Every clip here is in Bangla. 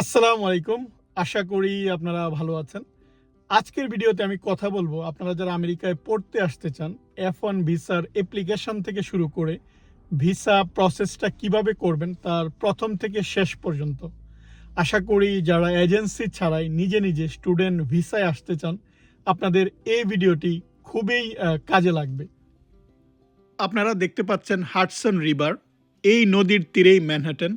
আসসালামু আলাইকুম। আশা করি আপনারা ভালো আছেন। আজকের ভিডিওতে আমি কথা বলব, আপনারা যারা আমেরিকায় পড়তে আসতে চান এফ ওয়ান ভিসার অ্যাপ্লিকেশন থেকে শুরু করে ভিসা প্রসেসটা কীভাবে করবেন, তার প্রথম থেকে শেষ পর্যন্ত। আশা করি যারা এজেন্সি ছাড়াই নিজে নিজে স্টুডেন্ট ভিসায় আসতে চান, আপনাদের এই ভিডিওটি খুবই কাজে লাগবে। আপনারা দেখতে পাচ্ছেন হাটসন রিভার এই নদীর তীরেই ম্যানহাটন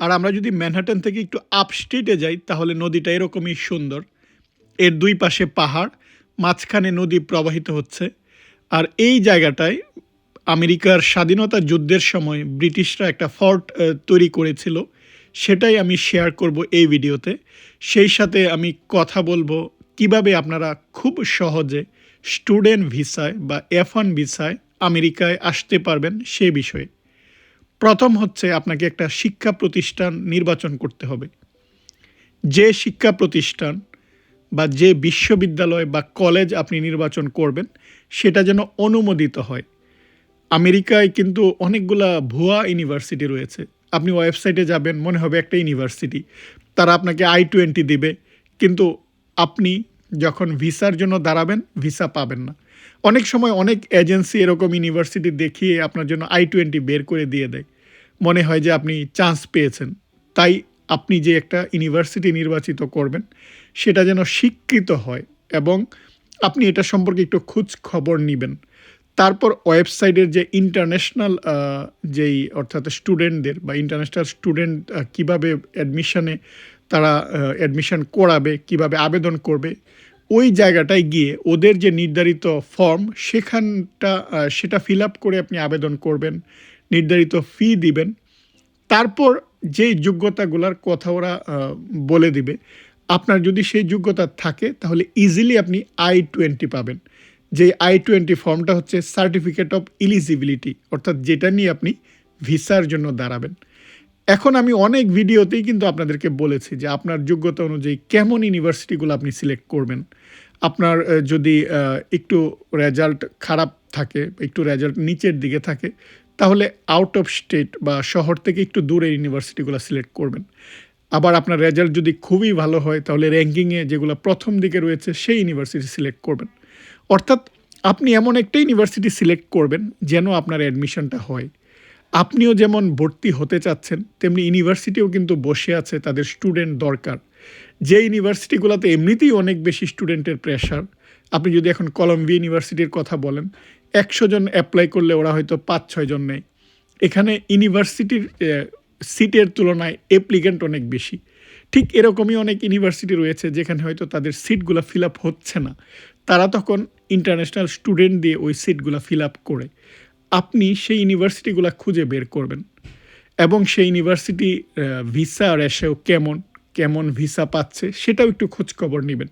আর আমরা যদি ম্যানহাটন থেকে একটু আপ স্ট্রিটে যাই, তাহলে নদীটা এরকমই সুন্দর। এর দুই পাশে পাহাড়, মাঝখানে নদী প্রবাহিত হচ্ছে। আর এই জায়গাটায় আমেরিকার স্বাধীনতা যুদ্ধের সময় ব্রিটিশরা একটা ফর্ট তৈরি করেছিল। সেটাই আমি শেয়ার করব এই ভিডিওতে। সেই সাথে আমি কথা বলব কীভাবে আপনারা খুব সহজে স্টুডেন্ট ভিসায় বা এফ ভিসায় আমেরিকায় আসতে পারবেন সে বিষয়ে। প্রথম হচ্ছে আপনাকে একটা শিক্ষা প্রতিষ্ঠান নির্বাচন করতে হবে। যে শিক্ষা প্রতিষ্ঠান বা যে বিশ্ববিদ্যালয় বা কলেজ আপনি নির্বাচন করবেন, সেটা যেন অনুমোদিত হয়। আমেরিকায় কিন্তু অনেকগুলা ভুয়া ইউনিভার্সিটি রয়েছে। আপনি ওয়েবসাইটে যাবেন, মনে হবে একটা ইউনিভার্সিটি। তারা আপনাকে আই টোয়েন্টি দিবে, কিন্তু আপনি যখন ভিসার জন্য দাঁড়াবেন, ভিসা পাবেন না। অনেক সময় অনেক এজেন্সি এরকম ইউনিভার্সিটি দেখিয়ে আপনার জন্য আই টোয়েন্টি বের করে দিয়ে দেয়। মনে হয় যে আপনি চান্স পেয়েছেন। তাই আপনি যে একটা ইউনিভার্সিটি নির্বাচিত করবেন, সেটা যেন স্বীকৃত হয় এবং আপনি এটা সম্পর্কে একটু খোঁজ খবর নেবেন। তারপর ওয়েবসাইটের যে ইন্টারন্যাশনাল যেই অর্থাৎ স্টুডেন্টদের বা ইন্টারন্যাশনাল স্টুডেন্ট কীভাবে অ্যাডমিশনে তারা অ্যাডমিশন করাবে, কীভাবে আবেদন করবে, ওই জায়গাটায় গিয়ে ওদের যে নির্ধারিত ফর্ম সেখানটা সেটা ফিল আপ করে আপনি আবেদন করবেন। নির্ধারিত ফি দিবেন। তারপর যেই যোগ্যতাগুলোর কথা ওরা বলে দিবে, আপনার যদি সেই যোগ্যতা থাকে, তাহলে ইজিলি আপনি আই টোয়েন্টি পাবেন। যে আই টোয়েন্টি ফর্মটা হচ্ছে সার্টিফিকেট অফ ইলিজিবিলিটি অর্থাৎ যেটা নিয়ে আপনি ভিসার জন্য দাঁড়াবেন। এখন আমি অনেক ভিডিওতেই কিন্তু আপনাদেরকে বলেছি যে আপনার যোগ্যতা অনুযায়ী কেমন ইউনিভার্সিটিগুলো আপনি সিলেক্ট করবেন। আপনার যদি একটু রেজাল্ট খারাপ থাকে, একটু রেজাল্ট নিচের দিকে থাকে তাহলে আউট অফ স্টেট বা শহর থেকে একটু দূরে ইউনিভার্সিটিগুলো সিলেক্ট করবেন। আবার আপনার রেজাল্ট যদি খুবই ভালো হয়, তাহলে র্যাঙ্কিংয়ে যেগুলো প্রথম দিকে রয়েছে, সেই ইউনিভার্সিটি সিলেক্ট করবেন। অর্থাৎ আপনি এমন একটা ইউনিভার্সিটি সিলেক্ট করবেন যেন আপনার অ্যাডমিশনটা হয়। আপনিও যেমন ভর্তি হতে চাচ্ছেন, তেমনি ইউনিভার্সিটিও কিন্তু বসে আছে, তাদের স্টুডেন্ট দরকার। যে ইউনিভার্সিটিগুলোতে এমনিতেই অনেক বেশি স্টুডেন্টের প্রেশার আপনি যদি এখন কলম্বিয়া ইউনিভার্সিটির কথা বলেন একশো জন অ্যাপ্লাই করলে ওরা হয়তো পাঁচ, ছয় জন নেয় এখানে ইউনিভার্সিটির সিটের তুলনায় অ্যাপ্লিকেন্ট অনেক বেশি। ঠিক এরকমই অনেক ইউনিভার্সিটি রয়েছে যেখানে হয়তো তাদের সিটগুলো ফিল আপ হচ্ছে না। তারা তখন ইন্টারন্যাশনাল স্টুডেন্ট দিয়ে ওই সিটগুলো ফিল আপ করে। আপনি সেই ইউনিভার্সিটিগুলো খুঁজে বের করবেন। এবং সেই ইউনিভার্সিটি ভিসা রেশেও কেমন কেমন ভিসা পাচ্ছে সেটাও একটু খোঁজ খবর নেবেন।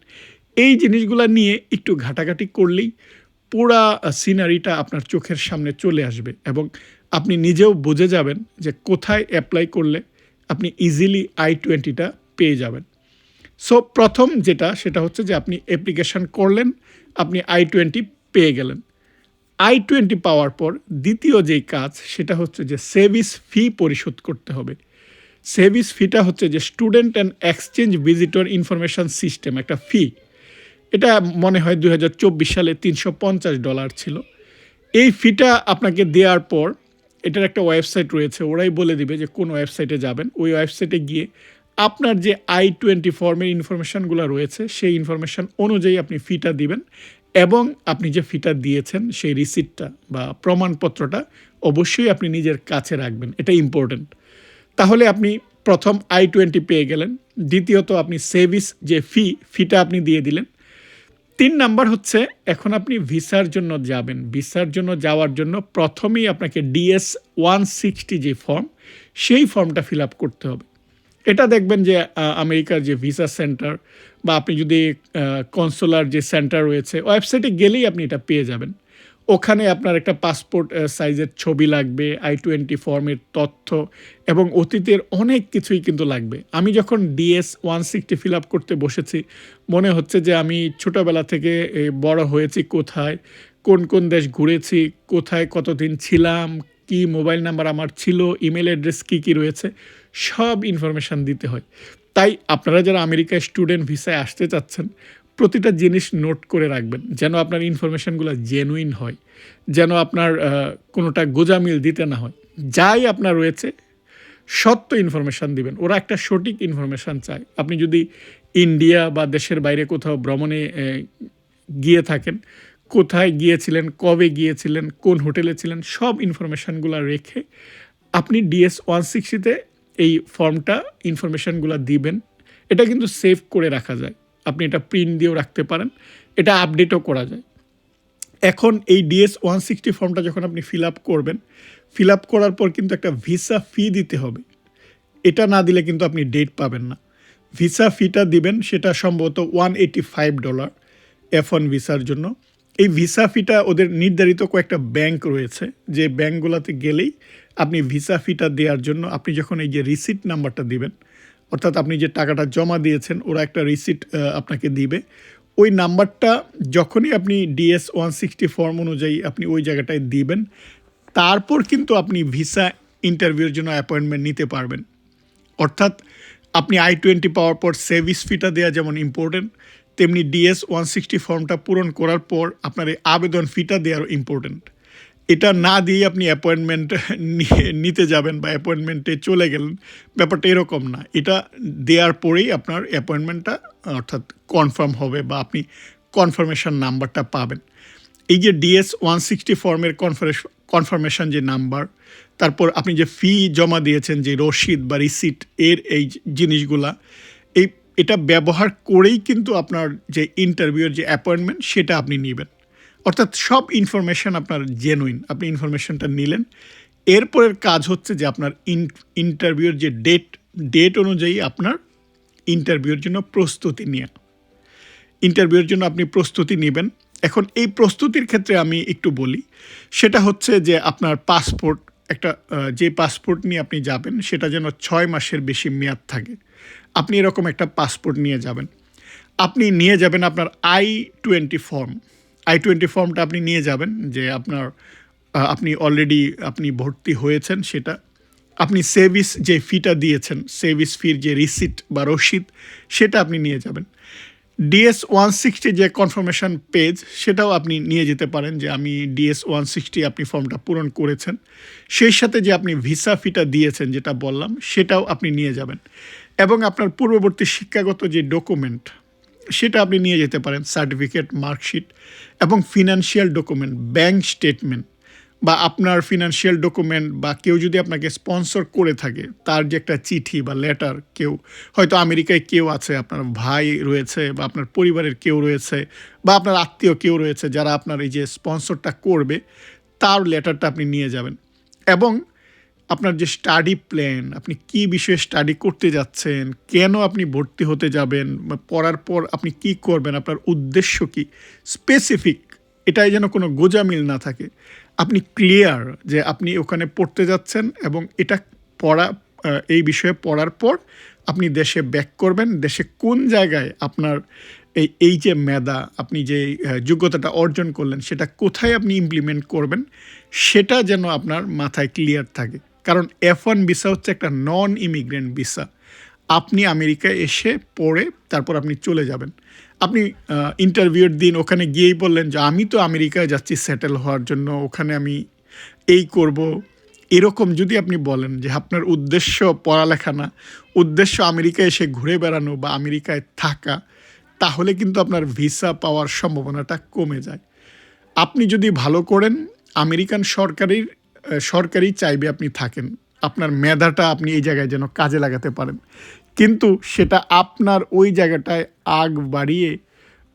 এই জিনিসগুলো নিয়ে একটু ঘাটাঘাটি করলেই পুরা সিনারিটা আপনার চোখের সামনে চলে আসবে এবং আপনি নিজেও বুঝে যাবেন যে কোথায় অ্যাপ্লাই করলে আপনি ইজিলি আই টোয়েন্টিটা পেয়ে যাবেন। সো প্রথম যেটা, সেটা হচ্ছে যে আপনি অ্যাপ্লিকেশন করলেন, আপনি আই টোয়েন্টি পেয়ে গেলেন। আই টোয়েন্টি পাওয়ার পর দ্বিতীয় যেই কাজ, সেটা হচ্ছে যে সেভিস ফি পরিশোধ করতে হবে। সেভিস ফিটা হচ্ছে যে student and exchange visitor information system একটা ফি এটা মনে হয় দু হাজার চব্বিশ সালে তিনশো পঞ্চাশ ডলার ছিল। এই ফিটা আপনাকে দেওয়ার পর, এটার একটা ওয়েবসাইট রয়েছে, ওরাই বলে দিবে যে কোন ওয়েবসাইটে যাবেন। ওই ওয়েবসাইটে গিয়ে আপনার যে আই টোয়েন্টি ফর্মের ইনফরমেশানগুলো রয়েছে, সেই ইনফরমেশান অনুযায়ী আপনি ফিটা দিবেন এবং আপনি যে ফিটা দিয়েছেন, সেই রিসিপ্টটা বা প্রমাণপত্রটা অবশ্যই আপনি নিজের কাছে রাখবেন। এটা ইম্পর্ট্যান্ট তাহলে আপনি প্রথম আই টোয়েন্টি পেয়ে গেলেন। দ্বিতীয়ত, আপনি সেভিস যে ফি ফিটা আপনি দিয়ে দিলেন। তিন নাম্বার হচ্ছে, এখন আপনি ভিসার জন্য যাবেন। ভিসার জন্য যাওয়ার জন্য প্রথমেই আপনাকে ডিএস ওয়ান সিক্সটি যে ফর্ম, সেই ফর্মটা ফিল আপ করতে হবে। এটা দেখবেন যে আমেরিকার যে ভিসা সেন্টার বা আপনি যদি কনসোলার যে সেন্টার রয়েছে, ওয়েবসাইটে গেলেই আপনি এটা পেয়ে যাবেন। ওখানে আপনার একটা পাসপোর্ট সাইজের ছবি লাগবে আই টোয়েন্টি ফর্মের তথ্য এবং অতীতের অনেক কিছুই কিন্তু লাগবে। আমি যখন DS one sixty fill up করতে বসেছি, মনে হচ্ছে যে আমি ছোটোবেলা থেকে বড় হয়েছি কোথায়, কোন কোন দেশ ঘুরেছি, কোথায় কতদিন ছিলাম, কি মোবাইল নাম্বার আমার ছিল ইমেল অ্যাড্রেস কী কী রয়েছে, সব ইনফরমেশান দিতে হয়। তাই আপনারা যারা আমেরিকায় স্টুডেন্ট ভিসায় আসতে চাচ্ছেন প্রতিটা জিনিস নোট করে রাখবেন, যেন আপনার ইনফরমেশনগুলো জেনুইন হয়, যেন আপনার কোনোটা গোজামিল দিতে না হয়। যাই আপনার রয়েছে, সত্য ইনফরমেশান দিবেন। ওরা একটা সঠিক ইনফরমেশান চায়। আপনি যদি ইন্ডিয়া বা দেশের বাইরে কোথাও ভ্রমণে গিয়ে থাকেন, কোথায় গিয়েছিলেন, কবে গিয়েছিলেন, কোন হোটেলে ছিলেন, সব ইনফরমেশানগুলো রেখে আপনি ডিএস ওয়ান সিক্সটিতে এই ফর্মটা, ইনফরমেশানগুলো দিবেন। এটা কিন্তু সেভ করে রাখা যায়। আপনি এটা প্রিন্ট দিয়েও রাখতে পারেন। এটা আপডেটও করা যায়। এখন এই ডিএস ওয়ান সিক্সটি ফর্মটা যখন আপনি ফিল আপ করবেন ফিল আপ করার পর কিন্তু একটা ভিসা ফি দিতে হবে। এটা না দিলে কিন্তু আপনি ডেট পাবেন না। ভিসা ফিটা দিবেন, সেটা সম্ভবত one eighty five dollar F one ভিসার জন্য। এই ভিসা ফিটা ওদের নির্ধারিত কয়েকটা ব্যাংক রয়েছে, যে ব্যাংকগুলোতে গেলেই আপনি ভিসা ফিটা দেওয়ার জন্য আপনি যখন এই যে রিসিট নাম্বারটা দিবেন অর্থাৎ আপনি যে টাকাটা জমা দিয়েছেন, ওরা একটা রিসিট আপনাকে দিবে। ওই নাম্বারটা যখনই আপনি ডিএস ওয়ান সিক্সটি ফর্ম অনুযায়ী আপনি ওই জায়গাটায় দিবেন, তারপর কিন্তু আপনি ভিসা ইন্টারভিউর জন্য অ্যাপয়েন্টমেন্ট নিতে পারবেন। অর্থাৎ আপনি আই টোয়েন্টি পাওয়ার পর সেভিস ফিটা দেওয়া যেমন ইম্পর্টেন্ট তেমনি ডিএস ওয়ান সিক্সটি ফর্মটা পূরণ করার পর আপনার এই আবেদন ফিটা দেওয়ার ইম্পর্টেন্ট এটা না দিয়ে আপনি অ্যাপয়েন্টমেন্ট নিতে যাবেন বা অ্যাপয়েন্টমেন্টে চলে গেলেন, ব্যাপারটা এরকম না। এটা দেওয়ার পরেই আপনার অ্যাপয়েন্টমেন্টটা অর্থাৎ কনফার্ম হবে বা আপনি কনফার্মেশন নাম্বারটা পাবেন। এই যে ডিএস ওয়ান সিক্সটি ফর্মের কনফার্মেশন যে নাম্বার তারপর আপনি যে ফি জমা দিয়েছেন, যে রসিদ বা রিসিট এর এই জিনিসগুলা, এই, এটা ব্যবহার করেই কিন্তু আপনার যে ইন্টারভিউর যে অ্যাপয়েন্টমেন্ট সেটা আপনি নেবেন। অর্থাৎ সব ইনফরমেশন আপনার জেনুইন আপনি ইনফরমেশনটা নিলেন। এরপরের কাজ হচ্ছে যে আপনার ইন্টারভিউর যে ডেট ডেট অনুযায়ী আপনার ইন্টারভিউর জন্য প্রস্তুতি নেওয়া ইন্টারভিউর জন্য আপনি প্রস্তুতি নেবেন। এখন এই প্রস্তুতির ক্ষেত্রে আমি একটু বলি, সেটা হচ্ছে যে আপনার পাসপোর্ট একটা যে পাসপোর্ট নিয়ে আপনি যাবেন, সেটা যেন ছয় মাসের বেশি মেয়াদ থাকে। আপনি এরকম একটা পাসপোর্ট নিয়ে যাবেন। আপনি নিয়ে যাবেন আপনার I twenty form I twenty ফর্মটা আপনি নিয়ে যাবেন, যে আপনার আপনি অলরেডি আপনি ভর্তি হয়েছেন সেটা। আপনি সেভিস যে ফিটা দিয়েছেন সেভিস ফির যে রিসিট বা রসিদ, সেটা আপনি নিয়ে যাবেন। ডিএস ওয়ান সিক্সটি যে কনফার্মেশন পেজ সেটাও আপনি নিয়ে যেতে পারেন, যে আমি ডিএস ওয়ান সিক্সটি আপনি ফর্মটা পূরণ করেছেন। সেই সাথে যে আপনি ভিসা ফিটা দিয়েছেন, যেটা বললাম, সেটাও আপনি নিয়ে যাবেন। এবং আপনার পূর্ববর্তী শিক্ষাগত যে ডকুমেন্ট সেটা আপনি নিয়ে যেতে পারেন সার্টিফিকেট মার্কশিট এবং ফিনান্সিয়াল ডকুমেন্ট ব্যাংক স্টেটমেন্ট বা আপনার ফিনান্সিয়াল ডকুমেন্ট বা কেউ যদি আপনাকে স্পন্সর করে থাকে, তার যে একটা চিঠি বা লেটার কেউ, হয়তো আমেরিকায় কেউ আছে, আপনার ভাই রয়েছে বা আপনার পরিবারের কেউ রয়েছে বা আপনার আত্মীয় কেউ রয়েছে, যারা আপনার এই যে স্পন্সরটা করবে, তার লেটারটা আপনি নিয়ে যাবেন এবং আপনার যে স্টাডি প্ল্যান, আপনি কি বিষয়ে স্টাডি করতে যাচ্ছেন, কেন আপনি ভর্তি হতে যাবেন পড়ার পর আপনি কি করবেন, আপনার উদ্দেশ্য কি? স্পেসিফিক এটাই যেন কোনো গোজামিল না থাকে। আপনি ক্লিয়ার যে আপনি ওখানে পড়তে যাচ্ছেন এবং এটা পড়া এই বিষয়ে পড়ার পর আপনি দেশে ব্যাক করবেন। দেশে কোন জায়গায় আপনার এই এই যে মেধা, আপনি যে যোগ্যতাটা অর্জন করলেন, সেটা কোথায় আপনি ইমপ্লিমেন্ট করবেন, সেটা যেন আপনার মাথায় ক্লিয়ার থাকে। কারণ এফ ওয়ান ভিসা হচ্ছে একটা নন ইমিগ্রেন্ট ভিসা আপনি আমেরিকায় এসে পড়ে তারপর আপনি চলে যাবেন। আপনি ইন্টারভিউর দিন ওখানে গিয়েই বললেন যে, আমি তো আমেরিকায় যাচ্ছি সেটেল হওয়ার জন্য, ওখানে আমি এই করব। এরকম যদি আপনি বলেন যে, আপনার উদ্দেশ্য পড়ালেখা না, উদ্দেশ্য আমেরিকায় এসে ঘুরে বেড়ানো বা আমেরিকায় থাকা, তাহলে কিন্তু আপনার ভিসা পাওয়ার সম্ভাবনাটা কমে যায়। আপনি যদি ভালো করেন, আমেরিকান সরকারের আহ, সরকারই চাইবে আপনি থাকেন। আপনার মেধাটা আপনি এই জায়গায় যেন কাজে লাগাতে পারেন। কিন্তু সেটা আপনার ওই জায়গাটায় আগ বাড়িয়ে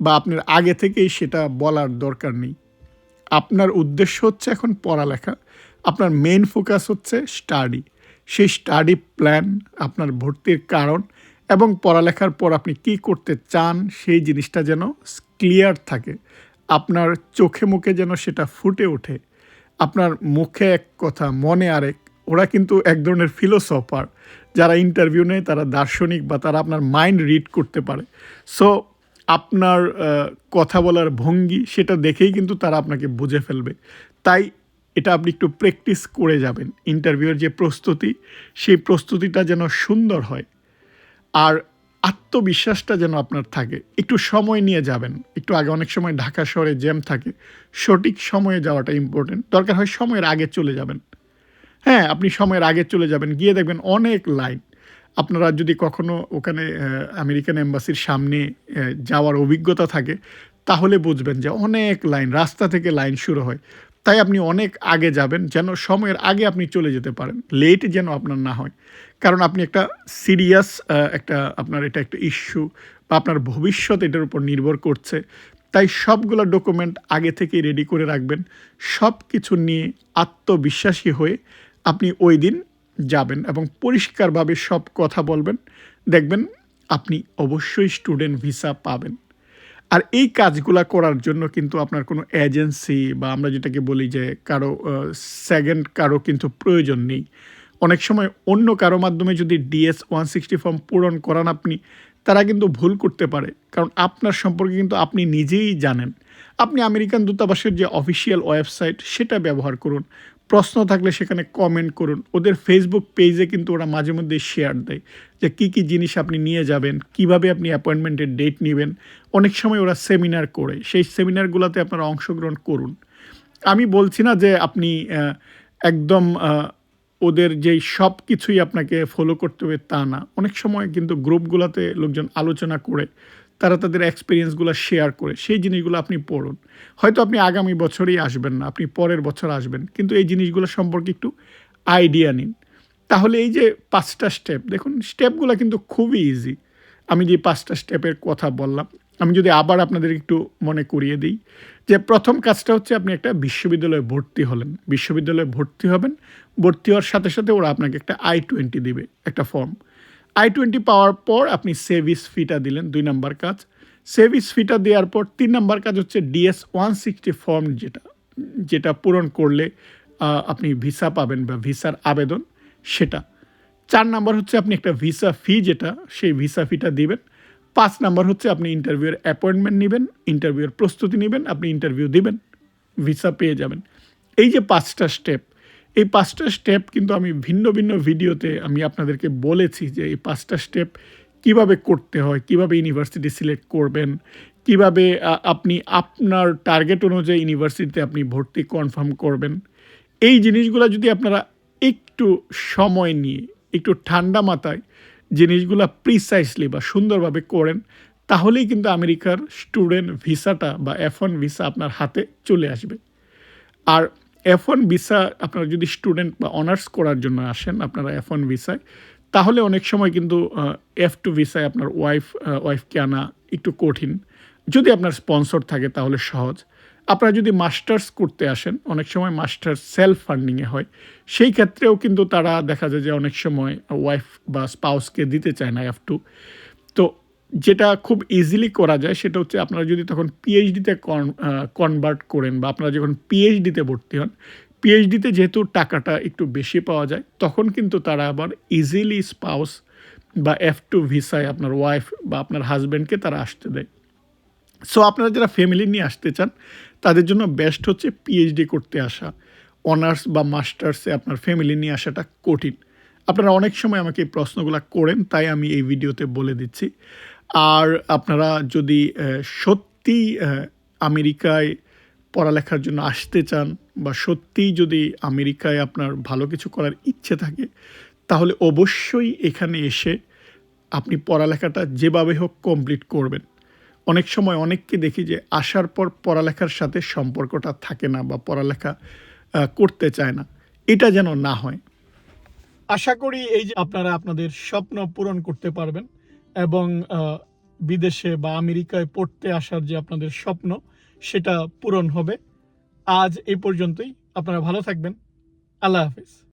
বা আপনার আগে থেকেই সেটা বলার দরকার নেই। আপনার উদ্দেশ্য হচ্ছে এখন পড়ালেখা। আপনার মেইন ফোকাস হচ্ছে স্টাডি সেই স্টাডি প্ল্যান আপনার ভর্তির কারণ এবং পড়ালেখার পর আপনি কি করতে চান সেই জিনিসটা যেন ক্লিয়ার থাকে। আপনার চোখে মুখে যেন সেটা ফুটে ওঠে। আপনার মুখে এক কথা, মনে আরেক। ওরা কিন্তু এক ধরনের ফিলোসফার যারা ইন্টারভিউ নেয়, তারা দার্শনিক বা তারা আপনার মাইন্ড রিড করতে পারে। সো আপনার কথা বলার ভঙ্গি সেটা দেখেই কিন্তু তারা আপনাকে বুঝে ফেলবে। তাই এটা আপনি একটু প্র্যাকটিস করে যাবেন। ইন্টারভিউয়ের যে প্রস্তুতি, সেই প্রস্তুতিটা যেন সুন্দর হয়। আর আত্মবিশ্বাসটা যেন আপনার থাকে। একটু সময় নিয়ে যাবেন। একটু আগে অনেক সময় ঢাকা শহরে জ্যাম থাকে। সঠিক সময়ে যাওয়াটা ইম্পর্টেন্ট দরকার হয় সময়ের আগে চলে যাবেন। হ্যাঁ আপনি সময়ের আগে চলে যাবেন। গিয়ে দেখবেন অনেক লাইন। আপনারা যদি কখনো ওখানে আমেরিকান এম্বাসির সামনে যাওয়ার অভিজ্ঞতা থাকে, তাহলে বুঝবেন যে অনেক লাইন, রাস্তা থেকে লাইন শুরু হয়। তাই আপনি অনেক আগে যাবেন যেন সময়ের আগে আপনি চলে যেতে পারেন। লেট যেন আপনার না হয়। কারণ আপনি একটা সিরিয়াস একটা আপনার এটা একটা ইস্যু বা আপনার ভবিষ্যৎ এটার উপর নির্ভর করছে। তাই সবগুলো ডকুমেন্ট আগে থেকেই রেডি করে রাখবেন। সব কিছু নিয়ে আত্মবিশ্বাসী হয়ে আপনি ওই দিন যাবেন এবং পরিষ্কারভাবে সব কথা বলবেন। দেখবেন আপনি অবশ্যই স্টুডেন্ট ভিসা পাবেন। আর এই কাজগুলা করার জন্য কিন্তু আপনার কোনো এজেন্সি বা আমরা যেটাকে বলি যে কারও সেকেন্ড কারও কিন্তু প্রয়োজন নেই। অনেক সময় অন্য কারও মাধ্যমে যদি ডিএস ওয়ান সিক্সটি ফর্ম পূরণ করান আপনি, তারা কিন্তু ভুল করতে পারে। কারণ আপনার সম্পর্কে কিন্তু আপনি নিজেই জানেন। আপনি আমেরিকান দূতাবাসের যে অফিসিয়াল ওয়েবসাইট সেটা ব্যবহার করুন। প্রশ্ন থাকলে সেখানে কমেন্ট করুন। ওদের ফেসবুক পেজে কিন্তু ওরা মাঝে মধ্যে শেয়ার দেয় যে কী কী জিনিস আপনি নিয়ে যাবেন, কীভাবে আপনি অ্যাপয়েন্টমেন্টের ডেট নেবেন। অনেক সময় ওরা সেমিনার করে, সেই সেমিনারগুলোতে আপনারা অংশগ্রহণ করুন। আমি বলছি না যে আপনি একদম ওদের যেই সব কিছুই আপনাকে ফলো করতে হবে তা না। অনেক সময় কিন্তু গ্রুপগুলোতে লোকজন আলোচনা করে তারা তাদের এক্সপিরিয়েন্সগুলো শেয়ার করে, সেই জিনিসগুলো আপনি পড়ুন। হয়তো আপনি আগামী বছরেই আসবেন না, আপনি পরের বছর আসবেন, কিন্তু এই জিনিসগুলো সম্পর্কে একটু আইডিয়া নিন। তাহলে এই যে পাঁচটা স্টেপ দেখুন স্টেপগুলো কিন্তু খুবই ইজি আমি যে পাঁচটা স্টেপের কথা বললাম, আমি যদি আবার আপনাদের একটু মনে করিয়ে দিই, যে প্রথম কাজটা হচ্ছে আপনি একটা বিশ্ববিদ্যালয়ে ভর্তি হলেন। বিশ্ববিদ্যালয়ে ভর্তি হবেন, ভর্তি হওয়ার সাথে সাথে ওরা আপনাকে একটা আই টোয়েন্টি দেবে, একটা ফর্ম আই টোয়েন্টি পাওয়ার পর আপনি সেভিস ফিটা দিলেন, দুই নাম্বার কাজ। সেভিস ফিটা দেওয়ার পর তিন নাম্বার কাজ হচ্ছে ডিএস ওয়ান সিক্সটি ফর্ম যেটা যেটা পূরণ করলে আপনি ভিসা পাবেন বা ভিসার আবেদন, সেটা। চার নাম্বার হচ্ছে আপনি একটা ভিসা ফি যেটা, সেই ভিসা ফিটা দিবেন। পাঁচ নাম্বার হচ্ছে আপনি ইন্টারভিউয়ের অ্যাপয়েন্টমেন্ট নেবেন ইন্টারভিউয়ের প্রস্তুতি নেবেন, আপনি ইন্টারভিউ দিবেন ভিসা পেয়ে যাবেন। এই যে পাঁচটা স্টেপ এই পাঁচটা স্টেপ কিন্তু আমি ভিন্ন ভিন্ন ভিডিওতে আমি আপনাদেরকে বলেছি যে এই পাঁচটা স্টেপ কীভাবে করতে হয়, কীভাবে ইউনিভার্সিটি সিলেক্ট করবেন, কীভাবে আপনি আপনার টার্গেট অনুযায়ী ইউনিভার্সিটিতে আপনি ভর্তি কনফার্ম করবেন। এই জিনিসগুলো যদি আপনারা একটু সময় নিয়ে, একটু ঠান্ডা মাথায় জিনিসগুলো প্রিসাইসলি বা সুন্দরভাবে করেন, তাহলেই কিন্তু আমেরিকার স্টুডেন্ট ভিসাটা বা এফ ভিসা আপনার হাতে চলে আসবে। আর এফ ওয়ান ভিসা আপনারা যদি স্টুডেন্ট বা অনার্স করার জন্য আসেন, আপনারা এফ ওয়ান ভিসায় তাহলে অনেক সময় কিন্তু এফ টু ভিসায় আপনার ওয়াইফ ওয়াইফকে আনা একটু কঠিন। যদি আপনার স্পন্সর থাকে তাহলে সহজ। আপনারা যদি মাস্টার্স করতে আসেন, অনেক সময় মাস্টার্স সেলফ ফান্ডিংয়ে হয়, সেই ক্ষেত্রেও কিন্তু তারা দেখা যায় যে অনেক সময় ওয়াইফ বা স্পাউসকে দিতে চায় না এফ টু যেটা খুব ইজিলি করা যায় সেটা হচ্ছে আপনারা যদি তখন পিএইচডিতে কনভার্ট করেন বা আপনারা যখন পিএইচডিতে ভর্তি হন পিএইচডিতে যেহেতু টাকাটা একটু বেশি পাওয়া যায়, তখন কিন্তু তারা আবার ইজিলি স্পাউস বা এফ টু ভিসায় আপনার ওয়াইফ বা আপনার হাজব্যান্ডকে তারা আসতে দেয়। সো আপনারা যারা ফ্যামিলি নিয়ে আসতে চান, তাদের জন্য বেস্ট হচ্ছে পিএইচডি করতে আসা। অনার্স বা মাস্টার্সে আপনার ফ্যামিলি নিয়ে আসাটা কঠিন। আপনারা অনেক সময় আমাকে এই প্রশ্নগুলো করেন, তাই আমি এই ভিডিওতে বলে দিচ্ছি। আর আপনারা যদি সত্যি আমেরিকায় পড়ালেখার জন্য আসতে চান বা সত্যিই যদি আমেরিকায় আপনার ভালো কিছু করার ইচ্ছে থাকে, তাহলে অবশ্যই এখানে এসে আপনি পড়ালেখাটা যেভাবে হোক কমপ্লিট করবেন। অনেক সময় অনেককে দেখি যে আসার পর পড়ালেখার সাথে সম্পর্কটা থাকে না বা পড়ালেখা করতে চায় না। এটা যেন না হয়। আশা করি এই যে আপনারা আপনাদের স্বপ্ন পূরণ করতে পারবেন। এবং বিদেশে বা আমেরিকায় পড়তে আসার যে আপনাদের স্বপ্ন, সেটা পূরণ হবে। আজ এই পর্যন্তই। আপনারা ভালো থাকবেন। আল্লাহ হাফিজ।